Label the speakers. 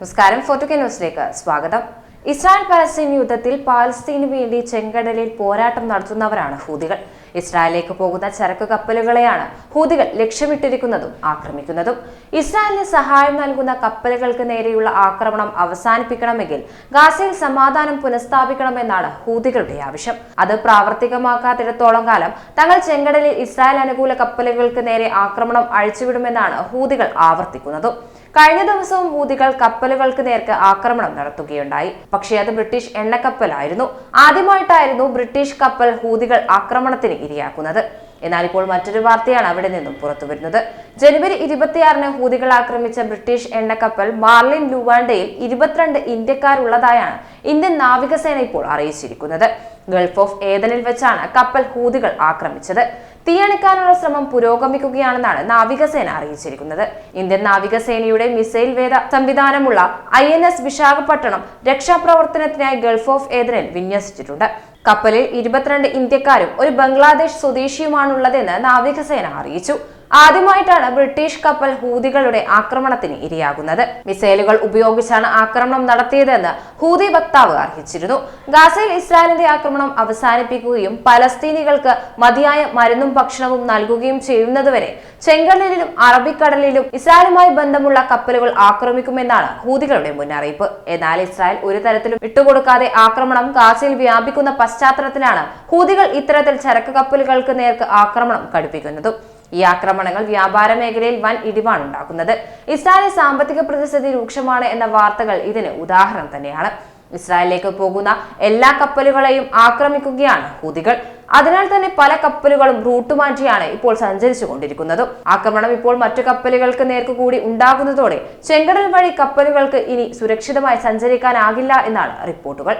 Speaker 1: നമസ്കാരം ഫോട്ടോ ന്യൂസിലേക്ക് സ്വാഗതം. ഇസ്രായേൽ പലസ്തീൻ യുദ്ധത്തിൽ പാലസ്തീന് വേണ്ടി ചെങ്കടലിൽ പോരാട്ടം നടത്തുന്നവരാണ് ഹൂതികൾ. ഇസ്രായേലിലേക്ക് പോകുന്ന ചരക്ക് കപ്പലുകളെയാണ് ഹൂതികൾ ലക്ഷ്യമിട്ടിരിക്കുന്നതും ആക്രമിക്കുന്നതും. ഇസ്രായേലിന് സഹായം നൽകുന്ന കപ്പലുകൾക്ക് നേരെയുള്ള ആക്രമണം അവസാനിപ്പിക്കണമെങ്കിൽ ഗാസയിൽ സമാധാനം പുനഃസ്ഥാപിക്കണമെന്നാണ് ഹൂതികളുടെ ആവശ്യം. അത് പ്രാവർത്തികമാക്കാത്തിടത്തോളം കാലം തങ്ങൾ ചെങ്കടലിൽ ഇസ്രായേൽ അനുകൂല കപ്പലുകൾക്ക് നേരെ ആക്രമണം അഴിച്ചുവിടുമെന്നാണ് ഹൂതികൾ ആവർത്തിക്കുന്നതും. കഴിഞ്ഞ ദിവസവും ഹൂതികൾ കപ്പലുകൾക്ക് നേർക്ക് ആക്രമണം നടത്തുകയുണ്ടായി. പക്ഷേ അത് ബ്രിട്ടീഷ് എണ്ണക്കപ്പലായിരുന്നു. ആദ്യമായിട്ടായിരുന്നു ബ്രിട്ടീഷ് കപ്പൽ ഹൂതികൾ ആക്രമണത്തിന് ഇരയാക്കുന്നത്. എന്നാൽ ഇപ്പോൾ മറ്റൊരു വാർത്തയാണ് അവിടെ നിന്നും പുറത്തുവരുന്നത് ജനുവരി ഇരുപത്തിയാറിന് ഹൂതികൾ ആക്രമിച്ച ബ്രിട്ടീഷ് എണ്ണക്കപ്പൽ മാർലിൻ ലുവാണ്ടയിൽ ഇരുപത്തിരണ്ട് ഇന്ത്യക്കാരുള്ളതായാണ് ഇന്ത്യൻ നാവികസേന ഇപ്പോൾ അറിയിച്ചിരിക്കുന്നത്. ഗൾഫ് ഓഫ് ഏതനിൽ വെച്ചാണ് കപ്പൽ ഹൂതികൾ ആക്രമിച്ചത്. തീയണിക്കാനുള്ള ശ്രമം പുരോഗമിക്കുകയാണെന്നാണ് നാവികസേന അറിയിച്ചിരിക്കുന്നത്. ഇന്ത്യൻ നാവികസേനയുടെ മിസൈൽ വേദ സംവിധാനമുള്ള ഐ എൻ എസ് വിശാഖപട്ടണം രക്ഷാപ്രവർത്തനത്തിനായി ഗൾഫ് ഓഫ് ഏദനിൽ വിന്യസിച്ചിട്ടുണ്ട്. കപ്പലിൽ ഇരുപത്തിരണ്ട് ഇന്ത്യക്കാരും ഒരു ബംഗ്ലാദേശ് സ്വദേശിയുമാണുള്ളതെന്ന് നാവികസേന അറിയിച്ചു. ആദ്യമായിട്ടാണ് ബ്രിട്ടീഷ് കപ്പൽ ഹൂതികളുടെ ആക്രമണത്തിന് ഇരയാകുന്നത്. മിസൈലുകൾ ഉപയോഗിച്ചാണ് ആക്രമണം നടത്തിയതെന്ന് ഹൂതി വക്താവ് അർഹിച്ചിരുന്നു. ഗാസയിൽ ഇസ്രായേലിന്റെ ആക്രമണം അവസാനിപ്പിക്കുകയും പലസ്തീനികൾക്ക് മതിയായ മരുന്നും ഭക്ഷണവും നൽകുകയും ചെയ്യുന്നതുവരെ ചെങ്കടലിലും അറബിക്കടലിലും ഇസ്രായേലുമായി ബന്ധമുള്ള കപ്പലുകൾ ആക്രമിക്കുമെന്നാണ് ഹൂതികളുടെ മുന്നറിയിപ്പ്. എന്നാൽ ഇസ്രായേൽ ഒരു തരത്തിലും വിട്ടുകൊടുക്കാതെ ആക്രമണം ഗാസയിൽ വ്യാപിക്കുന്ന പശ്ചാത്തലത്തിലാണ് ഹൂതികൾ ഇത്തരത്തിൽ ചരക്ക് കപ്പലുകൾക്ക് നേർക്ക് ആക്രമണം കടുപ്പിക്കുന്നതും ഈ ആക്രമണങ്ങൾ വ്യാപാര മേഖലയിൽ വൻ ഇടിവാണ് ഉണ്ടാക്കുന്നത്. ഇസ്രായേലിൽ സാമ്പത്തിക പ്രതിസന്ധി രൂക്ഷമാണ് എന്ന വാർത്തകൾ ഇതിന് ഉദാഹരണം തന്നെയാണ്. ഇസ്രായേലിലേക്ക് പോകുന്ന എല്ലാ കപ്പലുകളെയും ആക്രമിക്കുകയാണ് ഹൂതികൾ. അതിനാൽ തന്നെ പല കപ്പലുകളും റൂട്ട് മാറ്റിയാണ് ഇപ്പോൾ സഞ്ചരിച്ചു കൊണ്ടിരിക്കുന്നത് ആക്രമണം ഇപ്പോൾ മറ്റു കപ്പലുകൾക്ക് നേർക്ക് കൂടി ഉണ്ടാകുന്നതോടെ ചെങ്കടൽ വഴി കപ്പലുകൾക്ക് ഇനി സുരക്ഷിതമായി സഞ്ചരിക്കാനാകില്ല എന്നാണ് റിപ്പോർട്ടുകൾ.